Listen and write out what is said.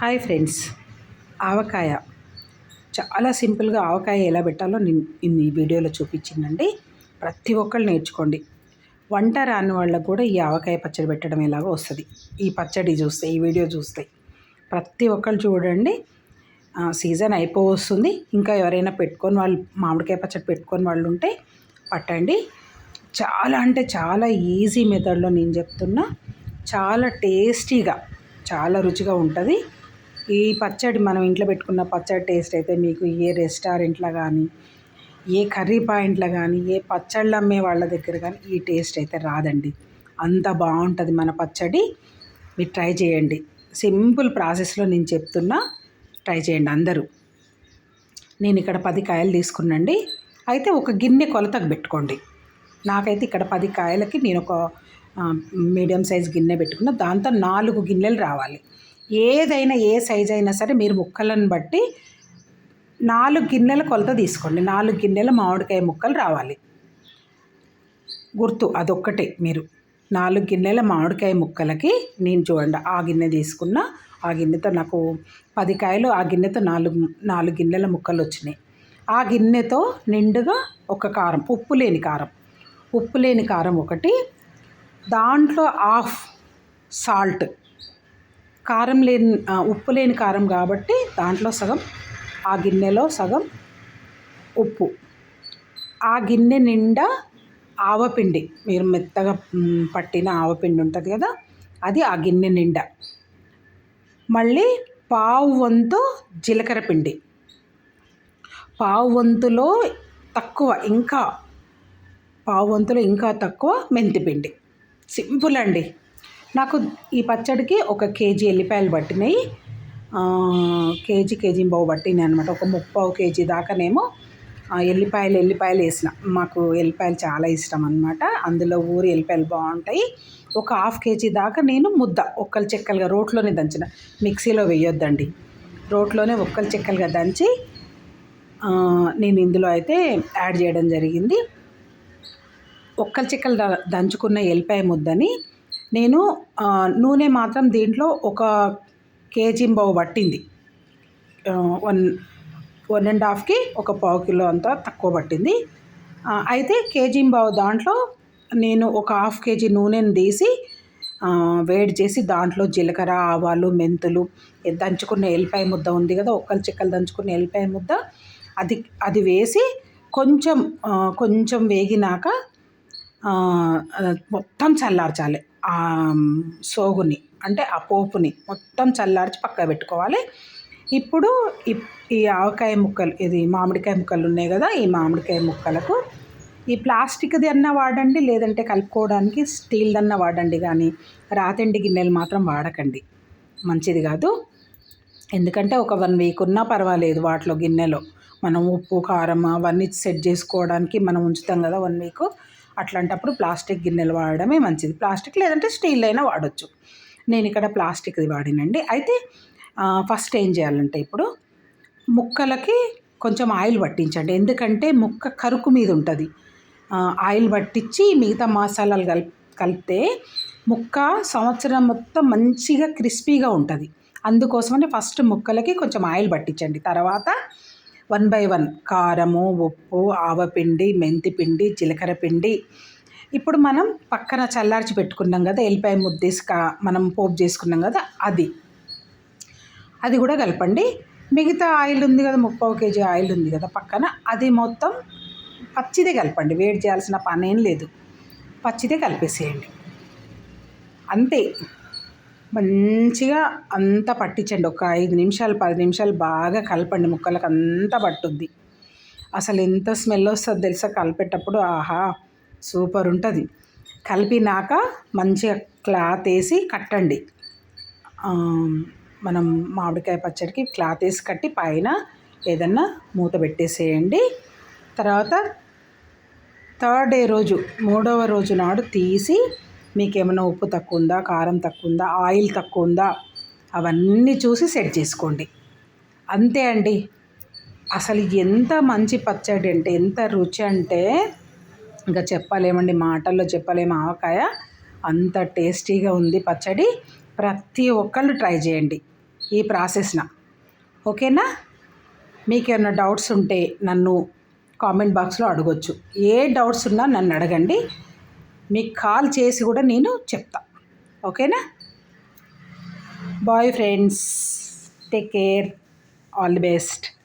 Hi friends. ఆవకాయ. చాలా సింపుల్గా ఆవకాయ ఎలా పెట్టాలో నేను ఈ వీడియోలో చూపించిందండి. ప్రతి ఒక్కళ్ళు నేర్చుకోండి. వంట రాని వాళ్ళకు కూడా ఈ ఆవకాయ పచ్చడి పెట్టడం ఎలాగో వస్తుంది. ఈ పచ్చడి చూస్తే ఈ వీడియో చూస్తే. ప్రతి ఒక్కళ్ళు చూడండి. సీజన్ అయిపోవస్తుంది. ఇంకా ఎవరైనా పెట్టుకొని వాళ్ళు మామిడికాయ పచ్చడి పెట్టుకొని వాళ్ళు ఉంటే పట్టండి. చాలా అంటే చాలా ఈజీ మెథడ్లో నేను చెప్తున్నా. చాలా టేస్టీగా చాలా రుచిగా ఉంటుంది. ఈ పచ్చడి మనం ఇంట్లో పెట్టుకున్న పచ్చడి టేస్ట్ అయితే మీకు ఏ రెస్టారెంట్లో కానీ ఏ కర్రీ పాయింట్లో కానీ ఏ పచ్చళ్ళు అమ్మే వాళ్ళ దగ్గర కానీ ఈ టేస్ట్ అయితే రాదండి. అంత బాగుంటుంది మన పచ్చడి. మీరు ట్రై చేయండి. సింపుల్ ప్రాసెస్లో నేను చెప్తున్నా ట్రై చేయండి అందరూ. నేను ఇక్కడ పది కాయలు తీసుకున్నండి. అయితే ఒక గిన్నె కొలతకు పెట్టుకోండి. నాకైతే ఇక్కడ పది కాయలకి నేను ఒక మీడియం సైజ్ గిన్నె పెట్టుకున్న. దాంతో నాలుగు గిన్నెలు రావాలి. ఏదైనా ఏ సైజ్ అయినా సరే మీరు ముక్కలను బట్టి నాలుగు గిన్నెల కొలత తీసుకోండి. నాలుగు గిన్నెల మామిడికాయ ముక్కలు రావాలి. గుర్తు అదొక్కటే మీరు. నాలుగు గిన్నెల మామిడికాయ ముక్కలకి నేను చూడండి ఆ గిన్నె తీసుకున్న ఆ గిన్నెతో నాకు పది కాయలు ఆ గిన్నెతో నాలుగు నాలుగు గిన్నెల ముక్కలు వచ్చినాయి. ఆ గిన్నెతో నిండుగా ఒక కారం ఉప్పు లేని కారం. ఉప్పు లేని కారం ఒకటి దాంట్లో హాఫ్ సాల్ట్ కారం లేని ఉప్పు లేని కారం కాబట్టి దాంట్లో సగం ఆ గిన్నెలో సగం ఉప్పు. ఆ గిన్నె నిండా ఆవపిండి మీరు మెత్తగా పట్టిన ఆవపిండి ఉంటుంది కదా అది ఆ గిన్నె నిండా. మళ్ళీ పావు వంతు జీలకర్ర పిండి. పావు వంతులో తక్కువ ఇంకా పావు వంతులో ఇంకా తక్కువ మెంతిపిండి సింపుల్ అండి. నాకు ఈ పచ్చడికి ఒక కేజీ ఎల్లిపాయలు పట్టినాయి. కేజీ కేజీ బావు పట్టినాయి అనమాట ఒక ముప్పావు కేజీ దాకానేమో ఎల్లిపాయలు ఎల్లిపాయలు వేసిన. మాకు ఎల్లిపాయలు చాలా ఇష్టం అనమాట అందులో ఊరి ఎల్లిపాయలు బాగుంటాయి. ఒక హాఫ్ కేజీ దాకా నేను ముద్ద ఒక్కలు చెక్కలుగా రోట్లోనే దంచిన. మిక్సీలో వేయొద్దండి. రోట్లోనే ఒక్కలు చెక్కలుగా దంచి నేను ఇందులో అయితే యాడ్ చేయడం జరిగింది. ఒక్కలు చెక్కలు దంచుకున్న ఎల్లిపాయ ముద్దని నేను నూనె మాత్రం దీంట్లో ఒక కేజీ బావు పట్టింది. వన్ వన్ అండ్ హాఫ్కి ఒక పావు కిలో అంతా తక్కువ పట్టింది. అయితే కేజీ బావు దాంట్లో నేను ఒక హాఫ్ కేజీ నూనెను తీసి వేడి చేసి దాంట్లో జీలకర్ర ఆవాలు మెంతులు దంచుకున్న ఎల్లిపాయ ముద్ద ఉంది కదా ఒక్కలు చిక్కలు దంచుకున్న ఎల్లిపాయ ముద్ద అది అది వేసి కొంచెం కొంచెం వేగినాక మొత్తం చల్లార్చాలి. సోగుని అంటే ఆ పోపుని మొత్తం చల్లార్చి పక్క పెట్టుకోవాలి. ఇప్పుడు ఈ ఆవకాయ ముక్కలు ఇది మామిడికాయ ముక్కలు ఉన్నాయి కదా ఈ మామిడికాయ ముక్కలకు ఈ ప్లాస్టిక్ది అన్నా వాడండి లేదంటే కలుపుకోవడానికి స్టీల్దన్నా వాడండి కానీ రాతండి గిన్నెలు మాత్రం వాడకండి. మంచిది కాదు. ఎందుకంటే ఒక వన్ వీక్ ఉన్నా పర్వాలేదు వాటిలో గిన్నెలో. మనం ఉప్పు కారం అవన్నీ సెట్ చేసుకోవడానికి మనం ఉంచుతాం కదా వన్ వీక్. అట్లాంటప్పుడు ప్లాస్టిక్ గిన్నెలు వాడడమే మంచిది. ప్లాస్టిక్ లేదంటే స్టీల్ అయినా వాడచ్చు. నేను ఇక్కడ ప్లాస్టిక్ది వాడినండి. అయితే ఫస్ట్ ఏం చేయాలంటే ఇప్పుడు ముక్కలకి కొంచెం ఆయిల్ పట్టించండి. ఎందుకంటే ముక్క కరుకు మీద ఉంటుంది. ఆయిల్ పట్టించి మిగతా మసాలాలు కల్ కలిపితే ముక్క సంవత్సరం మొత్తం మంచిగా క్రిస్పీగా ఉంటుంది. అందుకోసమని ఫస్ట్ ముక్కలకి కొంచెం ఆయిల్ పట్టించండి. తర్వాత వన్ బై వన్. కారము ఉప్పు ఆవపిండి మెంతిపిండి జీలకర్ర పిండి ఇప్పుడు మనం పక్కన చల్లార్చి పెట్టుకున్నాం కదా ఎల్లిపాయ ముద్దేసి కా మనం పోపు చేసుకున్నాం కదా అది. అది కూడా కలపండి. మిగతా ఆయిల్ ఉంది కదా ముప్పై కేజీ ఆయిల్ ఉంది కదా పక్కన అది మొత్తం పచ్చిదే కలపండి. వేడి చేయాల్సిన పని ఏం లేదు. పచ్చిదే కలిపేసేయండి. అంతే. మంచిగా అంతా పట్టించండి. ఒక ఐదు నిమిషాలు పది నిమిషాలు బాగా కలపండి. ముక్కలకు అంతా పట్టుద్ది. అసలు ఎంత స్మెల్ వస్తుందో తెలుసా? కలిపేటప్పుడు ఆహా సూపర్ ఉంటుంది. కలిపినాక మంచిగా క్లాత్ వేసి కట్టండి. మనం మామిడికాయ పచ్చడికి క్లాత్ వేసి కట్టి పైన ఏదన్నా మూత పెట్టేసేయండి. తర్వాత థర్డ్ డే రోజు మూడవ రోజు నాడు తీసి మీకేమైనా ఉప్పు తక్కువ ఉందా కారం తక్కువ ఉందా ఆయిల్ తక్కువ ఉందా అవన్నీ చూసి సెట్ చేసుకోండి. అంతే అండి. అసలు ఎంత మంచి పచ్చడి అంటే ఎంత రుచి అంటే ఇంకా చెప్పలేమండి మాటల్లో చెప్పలేము ఆవకాయ అంత టేస్టీగా ఉంది పచ్చడి. ప్రతి ఒక్కళ్ళు ట్రై చేయండి ఈ ప్రాసెస్న. ఓకేనా? మీకు ఏమైనా డౌట్స్ ఉంటే నన్ను కామెంట్ బాక్స్లో అడగొచ్చు. ఏ డౌట్స్ ఉన్నా నన్ను అడగండి. మీకు కాల్ చేసి కూడా నేను చెప్తా. ఓకేనా? Bye friends. Take care. All the best.